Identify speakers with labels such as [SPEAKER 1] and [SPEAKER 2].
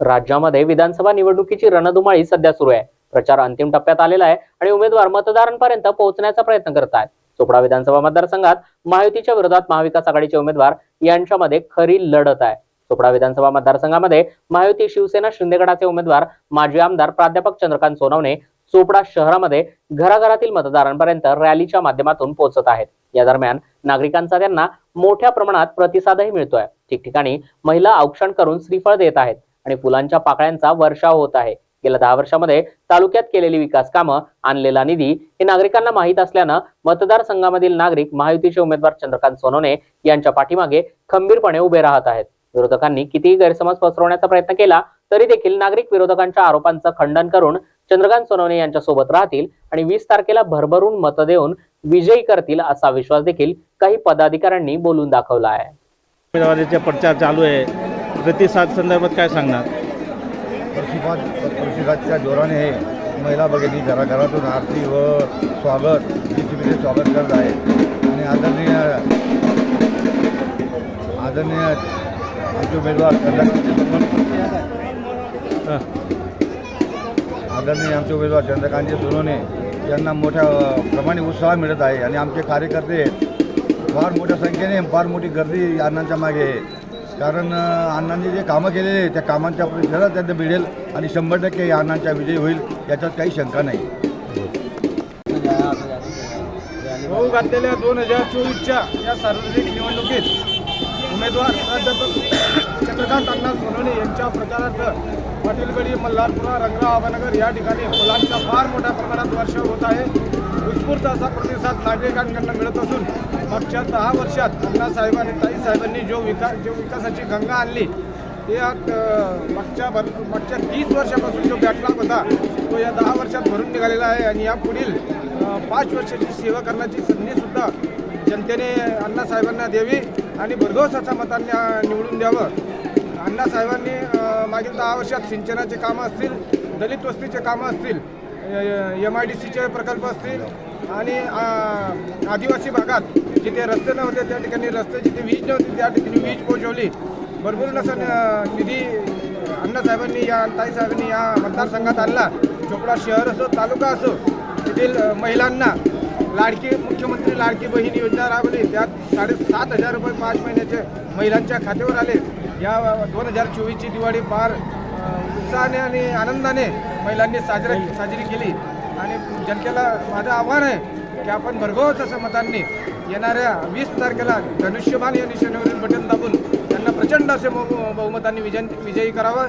[SPEAKER 1] राज्यामध्ये विधानसभा निवडणुकीची रणधुमाळी सध्या सुरू आहे. प्रचार अंतिम टप्प्यात आलेला आहे आणि उमेदवार मतदारांपर्यंत पोहोचण्याचा प्रयत्न करत आहेत. चोपडा विधानसभा मतदारसंघात महायुतीच्या विरोधात महाविकास आघाडीचे उमेदवार यांच्यामध्ये खरी लढत आहे. चोपडा विधानसभा मतदारसंघामध्ये महायुती शिवसेना शिंदेगडाचे उमेदवार माजी आमदार प्राध्यापक चंद्रकांत सोनवणे चोपडा शहरामध्ये घराघरातील मतदारांपर्यंत रॅलीच्या माध्यमातून पोहोचत आहेत. या दरम्यान नागरिकांचा त्यांना मोठ्या प्रमाणात प्रतिसादही मिळतोय. ठिकठिकाणी महिला औक्षण करून श्रीफळ देत आहेत. आणि फुलांच्या पाकळ्यांचा वर्षाव होत आहे. गेल्या दहा वर्षामध्ये तालुक्यात केलेली विकास कामं आणलेला निधी हे नागरिकांना माहीत असल्यानं मतदारसंघामधील नागरिक महायुतीचे उमेदवार चंद्रकांत सोनवणे यांच्या पाठीमागे खंबीरपणे उभे राहत आहेत. विरोधकांनी कितीही गैरसमज पसरवण्याचा प्रयत्न केला तरी देखील नागरिक विरोधकांच्या आरोपांचं खंडन करून चंद्रकांत सोनवणे यांच्या सोबत राहतील आणि वीस तारखेला भरभरून मत देऊन विजयी करतील असा विश्वास देखील काही पदाधिकाऱ्यांनी बोलून दाखवला आहे.
[SPEAKER 2] उमेदवारीचा प्रचार चालू आहे. प्रतिसाद संदर्भात काय सांगणार?
[SPEAKER 3] प्रतिसाद प्रतिसादच्या जोराने हे महिला भगिनी घराघरातून आरती व स्वागत जीसीबीचे स्वागत करत आहे आणि आदरणीय आदरणीय आमचे उमेदवार चंद्रकांत. आदरणीय आमचे उमेदवार चंद्रकांतजी सोनवणे यांना मोठ्या प्रमाणे उत्साह मिळत आहे. आणि आमचे कार्यकर्ते फार मोठ्या संख्येने फार मोठी गर्दी अण्णांच्या मागे आहे. कारण अण्णांनी जे कामं केलेले आहे, त्या कामांच्या परिसरात त्यांना मिळेल आणि शंभर टक्के या अण्णांचा विजय होईल याच्यात काही शंका नाही.
[SPEAKER 4] होऊ घातलेल्या दोन हजार चोवीसच्या या सार्वजनिक निवडणुकीत उमेदवार प्राध्यापक चंद्रकांत अण्णा सोनवणे यांच्या प्रचारार्थ पाटीलगडी मल्हारपुरा रंगराव आबानगर या ठिकाणी मुलांचा फार मोठ्या प्रमाणात वर्षाव होत आहे. उत्स्फूर्त असा प्रतिसाद नागरिकांकडून मिळत असून मागच्या दहा वर्षात अण्णासाहेबांनी ताईसाहेबांनी साहेबांनी जो विकास जो विकासाची गंगा आणली ते मागच्या भर मागच्या तीस वर्षापासून जो बॅकलॉग होता तो या दहा वर्षात भरून निघालेला आहे. आणि या पुढील पाच वर्षाची सेवा करण्याची संधीसुद्धा जनतेने अण्णासाहेबांना द्यावी आणि भरघोस मतांनी निवडून द्यावं. अण्णासाहेबांनी मागील दहा वर्षात सिंचनाचे कामं असतील दलित वस्तीचे कामं असतील एम आय डी सीचे प्रकल्प असतील आणि आदिवासी भागात जिथे रस्ते नव्हते त्या ठिकाणी रस्ते जिथे वीज नव्हती त्या ठिकाणी वीज पोहोचवली. भरपूर असा निधी अण्णासाहेबांनी या ताईसाहेबांनी या मतदारसंघात आणला. चोपडा शहर असो तालुका असो तेथील महिलांना लाडकी मुख्यमंत्री लाडकी बहीण योजना राबवली. त्यात साडेसात हजार रुपये पाच महिन्याचे महिलांच्या खात्यावर आले. या दोन हजार चोवीसची दिवाळी फार उत्साहाने आणि आनंदाने महिलांनी साजरा साजरी केली. आणि जनतेला माझं आव्हान आहे की आपण भरघोस असं मतांनी येणाऱ्या वीस तारखेला धनुष्यबाण या निशाणीवरील बटन दाबून त्यांना प्रचंड असे बहुमतांनी विजय विजयी करावं.